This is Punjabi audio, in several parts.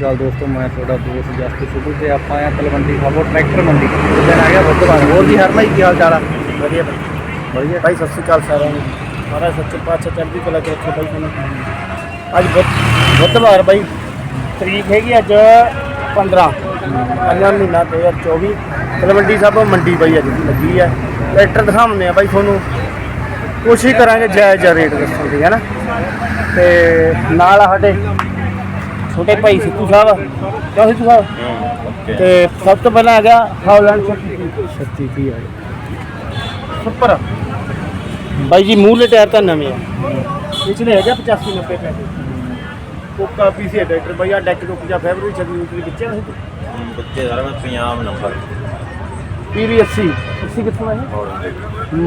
ਚਲ ਦੋਸਤੋ ਮੈਂ ਤੁਹਾਡਾ ਦੋਸਤ ਜਸਟ ਸਿੱਧੂ ਤੇ ਆਪਾਂ ਆ ਤਲਵੰਡੀ ਸਾਬੋ ਟਰੈਕਟਰ ਮੰਡੀ। ਦਿਨ ਆ ਗਿਆ ਬੁੱਧਵਾਰ ਹੋਰ ਜੀ ਹਰ ਭਾਈ ਕੀ ਹਾਲ ਚਾਲ ਆ? ਵਧੀਆ ਬਾਈ ਵਧੀਆ। ਭਾਈ ਸਤਿ ਸ਼੍ਰੀ ਅਕਾਲ ਸਾਰਿਆਂ ਨੂੰ। ਮਹਾਰਾਜ ਸੱਚੇ ਪਾਤਸ਼ਾਹ ਚੜ੍ਹਦੀ ਕਲਾ ਚ ਰੱਖੇ ਬਾਈ ਤੁਹਾਨੂੰ ਅੱਜ ਬੁੱਧ- ਬੁੱਧਵਾਰ ਬਾਈ ਤਰੀਕ ਹੈਗੀ ਅੱਜ 15 ਪੰਜਵਾਂ ਮਹੀਨਾ 2024 ਤਲਵੰਡੀ ਸਾਹਿਬ ਮੰਡੀ ਬਾਈ ਅੱਜ ਲੱਗੀ ਹੈ ਟਰੈਕਟਰ ਦਿਖਾਉਂਦੇ ਆ ਬਾਈ ਤੁਹਾਨੂੰ। ਕੋਸ਼ਿਸ਼ ਕਰਾਂਗੇ ਜਾਇਜ਼ ਰੇਟ ਦੱਸਣ ਦੀ ਹੈ ਨਾ? ਤੇ ਨਾਲ ਸਾਡੇ ਛੋਟੇ ਭਾਈ ਸਿੱਧੂ ਸਾਹਿਬ ਕਿਉਂ ਸਿੱਧੂ ਸਾਹਿਬ? ਤੇ ਸਭ ਤੋਂ ਪਹਿਲਾਂ ਹੈਗਾ ਹਾਲੈਂਡ 36 ਕੀ ਹੈ ਸੁਪਰ। ਬਾਈ ਜੀ ਮੂਹਰੇ ਟਾਇਰ ਤਾਂ ਨਵੇਂ ਆ। ਪਿਛਲੇ ਹੈਗਾ 85 90 ਪੈਸੇ। ਕੋਕਾ ਪੀਸੀ ਟਰੈਕਟਰ ਬਾਈ ਆ ਡੈਕ ਡੁੱਕ ਜਾਂ ਫੈਬਰਿਕ ਛੱਡੀ ਉਤਰੀ ਵਿੱਚ ਆ ਬੱਚੇ ਸਾਰਾ ਮੈਂ ਪੰਜਾਬ ਨੰਬਰ 80 80 ਕਿੱਥੋਂ ਹੈ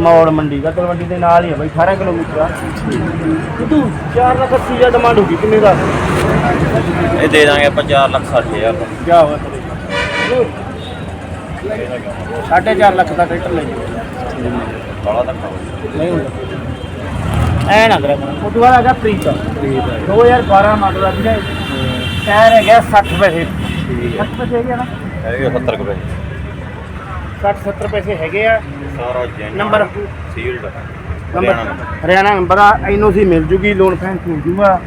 ਮੌੜ ਮੰਡੀ। ਦਾ ਤਲਵੰਡੀ ਦੇ ਨਾਲ ਹੀ ਹੈ ਬਾਈ 18 ਕਿਲੋਮੀਟਰ ਆ। ਤੂੰ 4 ਲੱਖ 80 ਹਜ਼ਾਰ ਡਿਮਾਂਡ ਹੋਗੀ ਕਿੰਨੇ ਦਾ? ਇਹ ਦੇ ਦਾਂਗੇ ਆਪਾਂ 4 ਲੱਖ 60 ਹਜ਼ਾਰ ਦਾ ਜਾ ਹੋਇਆ ਤੇਰੇ। ਸਾਢੇ 4 ਲੱਖ ਦਾ ਟਰੈਕਟਰ ਲੈ ਜਾਓ। ਬੜਾ ਧੱਕਾ ਨਹੀਂ ਹੁੰਦਾ। ਐ ਨਾ ਕਰੋ। ਉਹ ਤੋਂ ਬਾਅਦ ਹੈਗਾ ਪ੍ਰੀਤ। 2012 ਮਾਡਲ ਆ ਵੀਰੇ। ਟਾਇਰ ਹੈਗਾ 60 ਪੈਸੇ 60 ਪੈਸੇ ਹੈਗੇ ਆ ਨਾ। ਹੈਗੇ 70 ਰੁਪਏ 60 70 ਪੈਸੇ ਹੈਗੇ ਆ। ਸਾਰਾ Jain number. Sealed number. Haryana number. ਆ ਐਨਓਸੀ ਮਿਲ ਜੂਗੀ ਲੋਨ ਫੈਂਸ ਮਿਲ ਜੂਗਾ।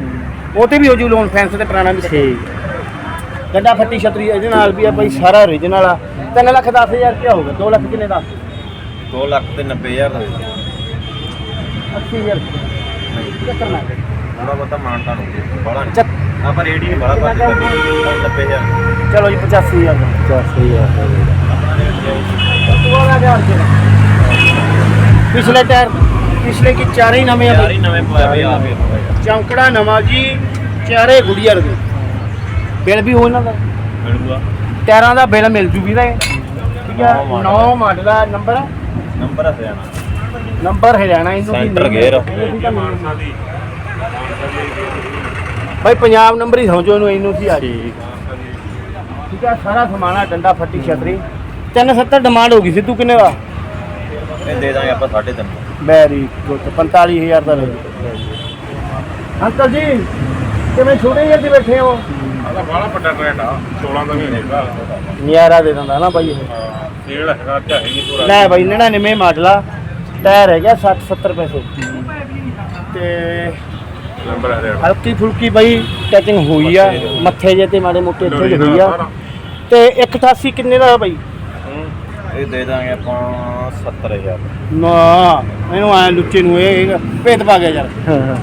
ਉਹ ਤੇ ਵੀ ਹੋ ਜੂ ਲੋਨ ਫੈਂਸ ਤੇ ਪੁਰਾਣਾ ਵੀ। ਠੀਕ। ਗੱਡਾ ਫੱਟੀ ਛਤਰੀ ਇਹਦੇ ਨਾਲ ਵੀ ਆ ਭਾਈ ਸਾਰਾ origignal ਆ। 3 ਲੱਖ 10000 ਰੁਪਏ ਹੋਊਗਾ 2 ਲੱਖ ਕਿੰਨੇ ਦਾ? 2 ਲੱਖ ਤੇ 90000 ਦਾ। 80000 ਕਰਨਾ ਥੋੜਾ ਬਤਾ ਮਾਨਤਾ ਨੂੰ ਬੜਾ ਆਪਾਂ ਰੇਡੀ ਨਹੀਂ ਬੜਾ ਕਰਦੇ 90000 ਚਲੋ। ਜੀ 85000 85000 ਪਿਛਲੇ ਟਾਇਰ ਪਿਛਲੇ ਕੀ ਚਾਰੇ ਹੀ ਨਵੇਂ ਆ ਯਾਰ ਬਈ। ਹੀ ਨਵੇਂ ਪਾਇਆ ਵੀ ਆ ਵੀ ਚੌਂਕੜਾ ਨਵਾਂ ਜੀ ਚਾਰੇ ਗੁੜੀਆ ਰਗੇ ਬਿੱਲ ਵੀ ਹੋ ਇਹਨਾਂ ਦਾ। ਮਿਲੂਗਾ। ਟਾਇਰਾਂ ਦਾ ਬਿੱਲ ਮਿਲ ਜੂ ਵੀਰੇ ਠੀਕ ਹੈ ਨੌਂ ਮਾਡਲ। 9 ਮਾਡਲ ਦਾ number? Number Haryana number Haryana ਇਹਨੂੰ ਵੀ। Center ਨਹੀਂ- gear। ਇਹਨੂੰ ਵੀ ਤਾਂ ਮਿਲ- ਭਾਈ ਪੰਜਾਬ ਨੰਬਰ ਹੀ ਸਮਝੋ ਇਹਨੂੰ ਇਹਨੂੰ ਸੀ ਆ। ਜੀ ਠੀਕ ਹੈ ਸਾਰਾ ਸਮਾਨਾ ਡੰਡਾ ਫੱਟੀ ਛਤਰੀ। 370 ਡਿਮਾਂਡ ਹੋ ਗਈ ਸਿੱਧੂ ਕਿੰਨੇ ਦਾ? ਇਹ ਦੇ ਦਾਂਗੇ ਆਪਾਂ 3.5 ਵੈਰੀ ਗੁੱਡ 45000 ਦਾ ਲੈ ਅੰਕਲ ਜੀ ਕਿਵੇਂ ਛੋਟੇ ਜਿਹੇ ਤੇ ਬੈਠੇ ਹੋ? ਆਦਾ ਬਾਲਾ ਵੱਡਾ ਟ੍ਰੈਂਡ ਆ 16 ਦਾ ਮਹੀਨੇ ਦਾ ਨਿਆਰਾ ਦੇ ਦਿੰਦਾ ਨਾ ਬਾਈ ਇਹ। ਤੇਲ ਹੈਗਾ ਚਾਹੇ ਨਹੀਂ ਪੂਰਾ। ਲੈ ਬਾਈ 99 ਮਾਡਲ ਆ ਟਾਇਰ ਹੈਗਾ 60 70 ਪੈਸੇ। ਤੇ ਨੰਬਰ ਹਲਕੀ ਫੁਲਕੀ ਬਾਈ ਟੈਚਿੰਗ ਹੋਈ ਆ ਮੱਥੇ ਜੇ ਤੇ ਮਾੜੇ ਮੋਟੇ ਇੱਥੇ ਜਿਹੇ ਹੋਈ ਆ। ਤੇ 188 ਕਿੰਨੇ ਦਾ ਬਾਈ? ਇਹ ਦੇ ਦਾਂਗੇ ਆਪਾਂ 70000 ਨਾ ਇਹਨੂੰ ਐ ਲੁੱਚੇ ਨੂੰ ਇਹ ਭੇਤ ਪਾ ਗਿਆ ਯਾਰ।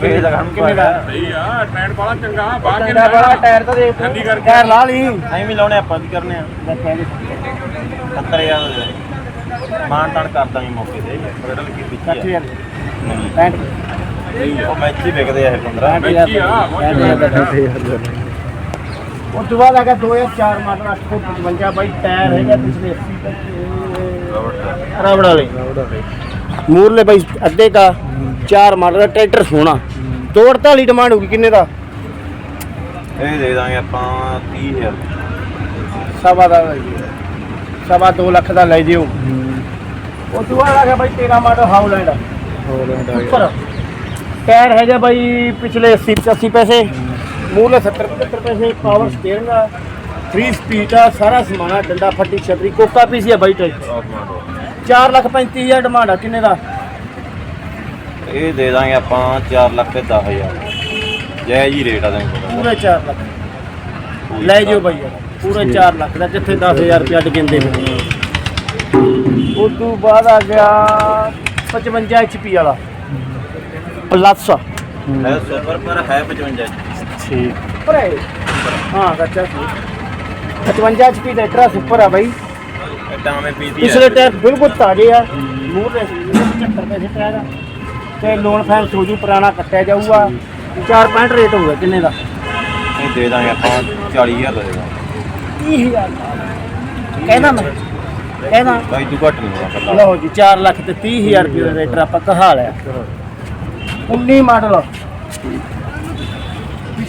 ਇਹ ਦਾ ਕੰਮ ਕਿੰਨੇ ਦਾ? ਸਹੀ ਆ ਟ੍ਰੈਂਡ ਬਾਲਾ ਚੰਗਾ ਬਾਹਰ ਕਿੰਨਾ ਬੜਾ ਟਾਇਰ ਤਾਂ ਦੇਖ ਠੰਡੀ ਕਰਕੇ। ਟਾਇਰ ਲਾ ਲਈ। ਐਂ ਵੀ ਲਾਉਣੇ ਆਪਾਂ ਵੀ ਕਰਨੇ ਆ। 70000 ਦਾ ਦੇ। ਦਾਂਗੇ ਮਾਨ ਤਾਨ ਕਰ ਦਾਂਗੇ ਮੌਕੇ ਤੇ। ਬਦਲ ਕੀ ਵਿੱਚ 60000 ਨਹੀਂ। 65 ਉਹ ਮੈਚ ਵਿਕਦੇ ਆ ਇਹ 15 ਵਿੱਚ ਹੀ ਆ, ਉਸ ਤੋਂ ਬਾਅਦ ਹੈਗਾ 2004 ਮਾਡਲ 855 ਬਾਈ ਟਾਇਰ ਹੈਗਾ ਪਿਛਲੇ 80 ਤੱਕ ਰਬੜ ਵਾਲੇ। ਮੂਰਲੇ ਬਾਈ ਅੱਧੇ ਦਾ 4 ਮਾਡਲ ਦਾ ਟਰੈਕਟਰ ਸੋਹਣਾ। 248 ਡਿਮਾਂਡ ਹੋਊਗੀ ਕਿੰਨੇ ਦਾ? ਇਹ ਦੇ ਦਾਂਗੇ ਆਪਾਂ 30000 ਸਵਾ ਦਾ ਸਵਾ 2 ਲੱਖ ਦਾ ਲੈ ਜਿਓ। ਉਸ ਤੋਂ ਬਾਅਦ ਹੈਗਾ ਬਾਈ 13 ਮਾਡਲ ਹਾਊਲੈਂਡ ਉੱਪਰ। ਟਾਇਰ ਹੈਗਾ ਬਾਈ ਪਿਛਲੇ 80 85 ਪੈਸੇ। ਮੂਹਰੇ 70 75 ਪੈਸੇ ਪਾਵਰ ਸਟੀਅਰਿੰਗ ਆ 3 ਸਪੀਡ ਆ ਸਾਰਾ ਸਮਾਨਾ ਡੰਡਾ ਫੱਟੀ ਛਤਰੀ ਕੋਕਾ ਪੀਸੀ ਆ ਬਾਈ ਟਰੈਕਟਰ 4 ਲੱਖ 35 ਹਜ਼ਾਰ ਡਿਮਾਂਡ ਆ ਕਿੰਨੇ ਦਾ? ਇਹ ਦੇ ਦਾਂਗੇ ਆਪਾਂ 4 ਲੱਖ ਤੇ 10000 ਜੈ ਜੀ ਰੇਟ ਆ ਦਾਂਗੇ ਪੂਰੇ 4 ਲੱਖ। ਲੈ ਜਿਓ ਬਾਈ ਪੂਰੇ 4 ਲੱਖ ਦਾ ਜਿੱਥੇ 10000 ਰੁਪਏ ਅੱਡ ਗਿੰਦੇ ਨੇ। ਉਸ ਤੋਂ ਬਾਅਦ ਆ ਗਿਆ 55 HP ਵਾਲਾ। ਪਲੱਸ ਹੈ ਸੁਪਰ ਪਰ ਹੈ 55 ਠੀਕ। ਪਰ ਹਾਂ ਕੱਚਾ ਸੀ। 55 HP ਦਾ ਟਰਾ ਸੁਪਰ ਆ ਬਾਈ। ਇਦਾਂ ਮੈਂ ਪੀਤੀ ਪਿਛਲੇ ਟਾਇਰ ਬਿਲਕੁਲ ਤਾਜ਼ੇ ਆ। ਮੂਰ ਦੇ 75 ਪੈਸੇ ਟਾਇਰ। ਆ ਤੇ ਲੋਨ ਫੈਂਸ ਹੋ ਜੂ ਪੁਰਾਣਾ ਕੱਟਿਆ ਜਾਊਗਾ। 4.5 ਰੇਟ ਹੋਊਗਾ ਕਿੰਨੇ ਦਾ? ਇਹ ਦੇ ਦਾਂਗੇ ਆਪਾਂ 40000 ਦਾ ਦੇ ਦਾਂਗੇ। 30000 ਕਹਿਣਾ ਮੈਂ। ਕਹਿਣਾ। ਬਾਈ ਤੂੰ ਘੱਟ ਨਹੀਂ ਹੋਣਾ ਕੱਲਾ। ਲਓ ਜੀ 4 ਲੱਖ ਤੇ 30000 ਰੁਪਏ ਦਾ ਰੇਟ ਆਪਾਂ ਕਹਾ ਲਿਆ। 19 ਮਾਡਲ।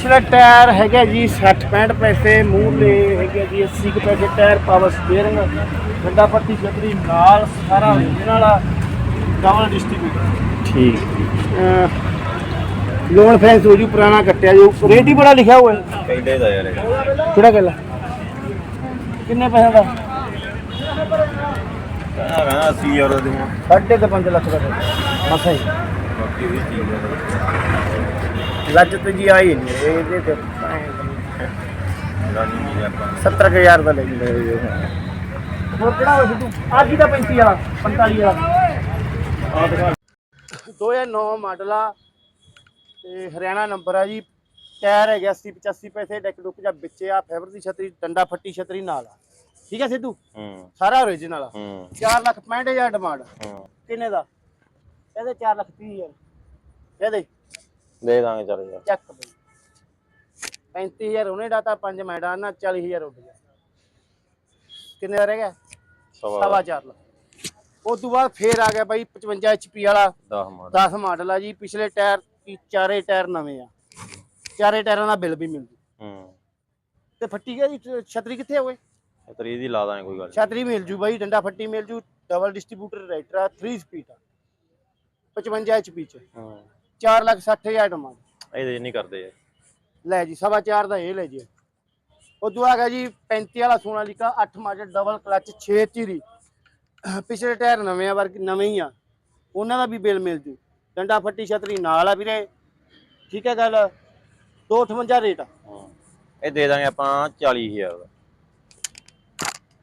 ਪਿਛਲਾ ਟਾਇਰ ਹੈਗਾ ਜੀ 60 65 ਪੈਸੇ ਮੂਹਰੇ ਹੈਗੇ ਜੀ 80 ਕੁ ਪੈਸੇ ਟਾਇਰ ਪਾਵਰ ਸਟੀਅਰਿੰਗ ਗੰਡਾ ਪੱਟੀ ਛਤਰੀ ਨਾਲ ਸਾਰਾ original ਆ ਡਬਲ ਡਿਸਟ੍ਰੀਬਿਊਟਰ ਠੀਕ। ਲੋਨ ਫੈਂਸ ਹੋ ਜੂ ਪੁਰਾਣਾ ਕੱਟਿਆ ਜੋ। ਰੇਟ ਹੀ ਬੜਾ ਲਿਖਿਆ ਹੋਇਆ। ਹੈ ਕਹਿੰਦੇ ਦਾ ਯਾਰ ਇਹ। ਕਿਹੜਾ ਗੱਲ ਕਿੰਨੇ ਪੈਸੇ ਦਾ? ਕਹਿੰਦਾ 80 ਯੂਰੋ ਦੇ ਸਾਢੇ ਕੁ ਪੰਜ ਲੱਖ ਦਾ। ਮਸਾ ਹੀ ਬਾਕੀ ਵੀ ਚੀਜ਼ ਹੈ ਲੱਜ ਤੇ ਜੀ ਆਈ ਨਹੀਂ ਇਹਦੇ ਤੇ ਰਾਜੀ ਜੀ ਆਪਾਂ 70000 ਦਾ ਲੈ ਜੀ ਹੋਰ ਕਿਹੜਾ ਹੋਇਆ ਤੂੰ? ਅੱਜ ਦਾ 35 ਵਾਲਾ? 45 ਵਾਲਾ? ਆ ਦਿਖਾ 2009 ਮਾਡਲ ਆ ਤੇ ਹਰਿਆਣਾ ਨੰਬਰ ਆ ਜੀ। ਟਾਇਰ ਹੈਗੇ 80 85 ਪੈਸੇ ਡੈਕ ਡੁੱਕ ਜਾਂ ਵਿੱਚੇ ਆ ਫਾਈਬਰ ਦੀ ਛਤਰੀ ਡੰਡਾ ਫੱਟੀ ਛਤਰੀ ਨਾਲ ਆ। ਠੀਕ ਹੈ ਸਿੱਧੂ? ਹੂੰ। ਸਾਰਾ ਓਰੀਜਨਲ ਆ। ਹੂੰ। 4 ਲੱਖ 65000 ਡਿਮਾਂਡ ਹੂੰ। ਕਿੰਨੇ ਦਾ? ਇਹਦੇ 4 ਲੱਖ 30000 ਇਹਦੇ। ਦੇ ਦਾਂਗੇ ਚੱਲ ਯਾਰ। ਚੱਕ ਬਈ। 35000 ਉਹਨੇ ਡਾਤਾ 5 ਮੈਂ ਡਾਣਾ 40000 ਉੱਡ ਗਿਆ। ਕਿੰਨੇ ਦਾ ਰਹਿ ਗਿਆ? ਸਵਾ ਸਵਾ ਚਾਰ ਲੱਖ। ਉਸ ਤੋਂ ਬਾਅਦ ਫੇਰ ਆ ਗਿਆ ਬਾਈ 55 HP ਵਾਲਾ। 10 ਮਾਰ 10 ਮਾਡਲ ਆ ਜੀ। ਪਿਛਲੇ ਟਾਇਰ ਕੀ ਚਾਰੇ ਟਾਇਰ ਨਵੇਂ ਆ। ਚਾਰੇ ਟਾਇਰਾਂ ਦਾ ਬਿੱਲ ਵੀ ਮਿਲ ਜੂ। ਹੂੰ। ਤੇ ਫੱਟੀ ਗਿਆ ਜੀ ਛਤਰੀ ਕਿੱਥੇ ਹੋਏ ਤਰੀ ਦੀ ਲਾ ਦਾਂਗੇ ਕੋਈ ਗੱਲ ਨੀ। ਛਤਰੀ ਮਿਲ ਜੂ ਬਾਈ ਡੰਡਾ ਫੱਟੀ ਮਿਲ ਜੂ। ਡਬਲ ਡਿਸਟ੍ਰੀਬਿਊਟਰ ਰਾਈਟਰ ਆ 3 ਸਪੀਡ ਆ। 55 HP ਚ। ਹੂੰ। 4 ਲੱਖ 60000 ਡਿਮਾਂਡ ਇਹਦੇ ਨਹੀਂ ਕਰਦੇ ਯਾਰ ਲੈ ਜੀ ਸਵਾ ਚਾਰ ਦਾ ਇਹ ਲੈ ਜੀ। ਉਦੋਂ ਆ ਗਿਆ ਜੀ 35 ਵਾਲਾ ਸੋਨਾਲੀਕਾ 8 ਮਾਡਲ ਡਬਲ ਕਲਚ 6 ਚੀਰੀ ਪਿਛਲੇ ਟਾਇਰ ਨਵੇਂ ਆ ਵਰਗ ਨਵੇਂ ਹੀ ਆ। ਉਹਨਾਂ ਦਾ ਵੀ ਬਿੱਲ ਮਿਲ ਜੂ। ਡੰਡਾ ਫੱਟੀ ਛਤਰੀ ਨਾਲ ਆ ਵੀਰੇ। ਠੀਕ ਹੈ ਗੱਲ? 258 ਰੇਟ ਆ। ਹੂੰ। ਇਹ ਦੇ ਦਾਂਗੇ ਆਪਾਂ 40000 ਦਾ।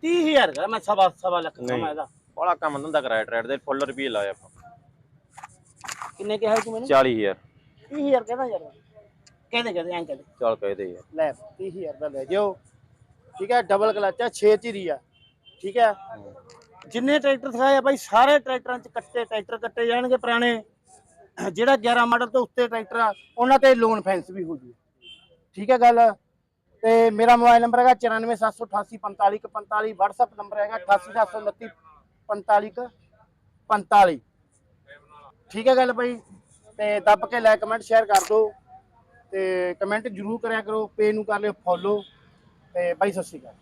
30000 ਦਾ ਮੈਂ ਸਵਾ ਸਵਾ ਲੱਖ ਨਹੀਂ। ਕਮਾ ਇਹਦਾ। ਬੜਾ ਕੰਮ ਧੰਦਾ ਕਰਾਇਆ ਟਰੈਡ ਦੇ ਫੁੱਲ ਰੁਪਏ ਲਾਏ ਆਪਾਂ। ਕਿੰਨੇ ਕਿਹਾ ਤੂੰ ਮੈਨੂੰ? 40000 30000 ਕਹਿੰਦਾ ਯਾਰ। ਕਹਿੰਦੇ ਕਹਿੰਦੇ ਐਂ ਕਹਿੰਦੇ। ਚੱਲ ਕਹਦੇ ਯਾਰ। ਲੈ 30000 ਦਾ ਲੈ ਜਿਓ। ਠੀਕ ਹੈ ਡਬਲ ਕਲਚ ਆ 6 ਚੀਰੀ ਆ। ਠੀਕ ਹੈ। ਜਿੰਨੇ ਟਰੈਕਟਰ ਦਿਖਾਏ ਆ ਬਾਈ ਸਾਰੇ ਟਰੈਕਟਰਾਂ 'ਚ ਕੱਟੇ ਟਰੈਕਟਰ ਕੱਟੇ ਜਾਣਗੇ ਪੁਰਾਣੇ। ਜਿਹੜਾ 11 ਮਾਡਲ ਤੋਂ ਉੱਤੇ ਟਰੈਕਟਰ ਆ ਉਹਨਾਂ ਤੇ ਲੋਨ ਫੈਂਸ ਵੀ ਹੋ ਜੂ। ਠੀਕ ਹੈ ਗੱਲ? ਤੇ ਮੇਰਾ ਮੋਬਾਈਲ ਨੰਬਰ ਹੈਗਾ 9478845145 WhatsApp ਨੰਬਰ ਹੈਗਾ 8879455145 ਠੀਕ ਹੈ ਗੱਲ ਬਾਈ ਤੇ ਦੱਬ ਕੇ ਲਾਈਕ ਕਮੈਂਟ ਸ਼ੇਅਰ ਕਰ ਦਿਓ। ਤੇ ਕਮੈਂਟ ਜਰੂਰ ਕਰਿਆ ਕਰੋ ਪੇਜ ਨੂੰ ਕਰ ਲਿਓ ਫੋਲੋ ਤੇ ਬਾਈ ਸਤਿ ਸ਼੍ਰੀ ਅਕਾਲ।